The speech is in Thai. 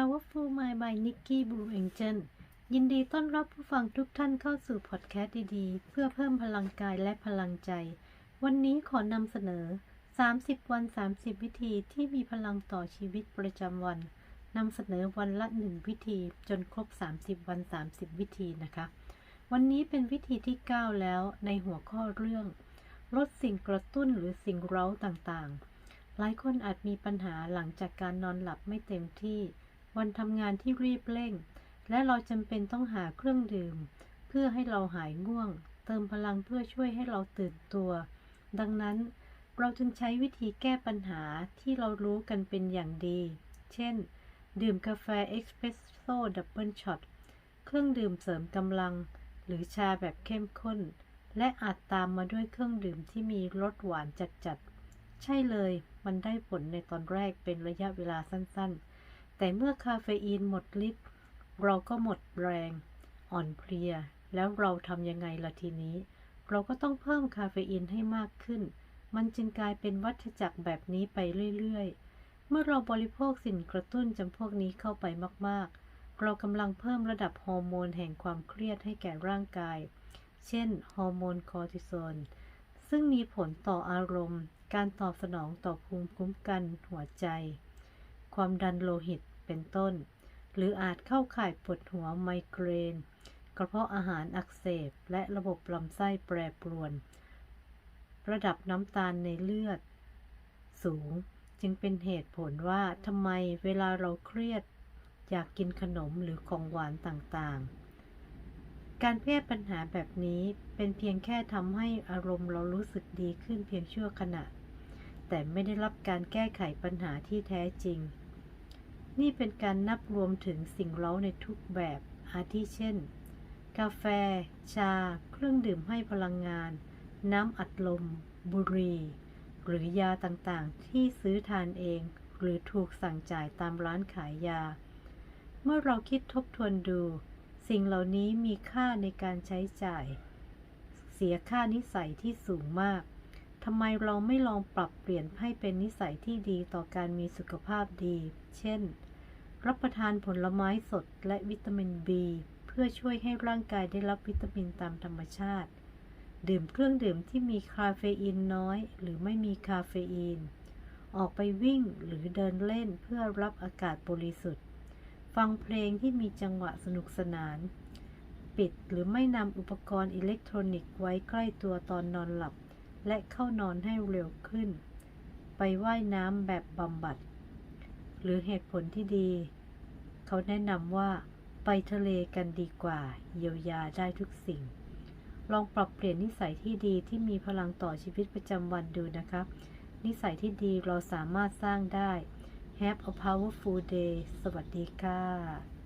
Powerful Mind by Nikki Blue Angel ยินดีต้อนรับผู้ฟังทุกท่านเข้าสู่พอดแคสต์ดีๆ เพื่อเพิ่มพลังกายและพลังใจ วันนี้ขอนำเสนอ 30 วัน 30 วิธีที่มีพลังต่อชีวิตประจำวันนำเสนอวันละ 1 วิธีจนครบ 30 วัน 30 วิธีนะคะ วันนี้เป็นวิธีที่ 9 แล้วในหัวข้อเรื่อง ลดสิ่งกระตุ้นหรือสิ่งเร้าต่างๆ หลายคนอาจมีปัญหาหลังจากการนอนหลับไม่เต็มที่ วันทำงานที่รีบเร่ง และเราจำเป็นต้องหาเครื่องดื่ม เพื่อให้เราหายง่วง เติมพลังเพื่อช่วยให้เราตื่นตัว ดังนั้นเราจึงใช้วิธีแก้ปัญหาที่เรารู้กันเป็นอย่างดี เช่น ดื่มกาแฟเอ็กซ์เพรสโซ่ดับเบิลช็อต เครื่องดื่มเสริมกำลัง หรือชาแบบเข้มข้น และอาจตามมาด้วยเครื่องดื่มที่มีรสหวานจัดๆใช่เลย มันได้ผลในตอนแรกเป็นระยะเวลาสั้นๆ แต่เมื่อคาเฟอีนหมดฤทธิ์เราก็หมดแรง อ่อนเพลีย แล้วเราทำยังไงล่ะทีนี้ เราก็ต้องเพิ่มคาเฟอีนให้มากขึ้น มันจึงกลายเป็นวัฏจักรแบบนี้ไปเรื่อย ๆ เมื่อเราบริโภคสิ่งกระตุ้นจำพวกนี้เข้าไปมากๆ เรากำลังเพิ่มระดับฮอร์โมนแห่งความเครียดให้แก่ร่างกาย เช่น ฮอร์โมนคอร์ติซอล ซึ่งมีผลต่ออารมณ์ การตอบสนองต่อภูมิคุ้มกันหัวใจ ความดันโลหิต เป็นต้น หรืออาจเข้าข่ายปวดหัวไมเกรน กระเพาะอาหารอักเสบ และระบบลำไส้แปรปรวน ระดับน้ำตาลในเลือด สูงจึงเป็นเหตุผลว่าทำไมเวลาเราเครียด อยากกินขนมหรือของหวานต่างๆ การแก้ปัญหาแบบนี้เป็นเพียงแค่ทำให้อารมณ์เรารู้สึกดีขึ้นเพียงชั่วขณะ แต่ไม่ได้รับการแก้ไขปัญหาที่แท้จริง นี่เป็นการนับรวมถึงสิ่งเร้าในทุกแบบ อาทิเช่น กาแฟ ชา เครื่องดื่มให้พลังงาน น้ำอัดลม บุหรี่ หรือยาต่างๆ ที่ซื้อทานเอง หรือถูกสั่งจ่ายตามร้านขายยา เมื่อเราคิดทบทวนดู สิ่งเหล่านี้มีค่าในการใช้จ่าย เสียค่านิสัยที่สูงมากทำไมเราไม่ลองปรับเปลี่ยนให้เป็นนิสัยที่ดีต่อการมีสุขภาพดี เช่น รับประทานผลไม้สดและวิตามิน B เพื่อช่วยให้ร่างกายได้รับวิตามินตามธรรมชาติ ดื่มเครื่องดื่มที่มีคาเฟอีนน้อย หรือไม่มีคาเฟอีน ออกไปวิ่งหรือเดินเล่นเพื่อรับอากาศบริสุทธิ์ ฟังเพลงที่มีจังหวะสนุกสนาน ปิดหรือไม่นำอุปกรณ์อิเล็กทรอนิกส์ไว้ใกล้ตัวตอนนอนหลับ และเข้านอนให้เร็วขึ้น ไปไว่ายน้ำแบบบำบัด หรือเหตุผลที่ดี เขาแนะนำว่าไปทะเลกันดีกว่า เยียวยาได้ทุกสิ่ง ลองปรับเปลี่ยนนิสัยที่ดีที่มีพลังต่อชีวิตประจำวันดูนะครับ นิสัยที่ดีเราสามารถสร้างได้ Have a powerful day สวัสดีค่ะ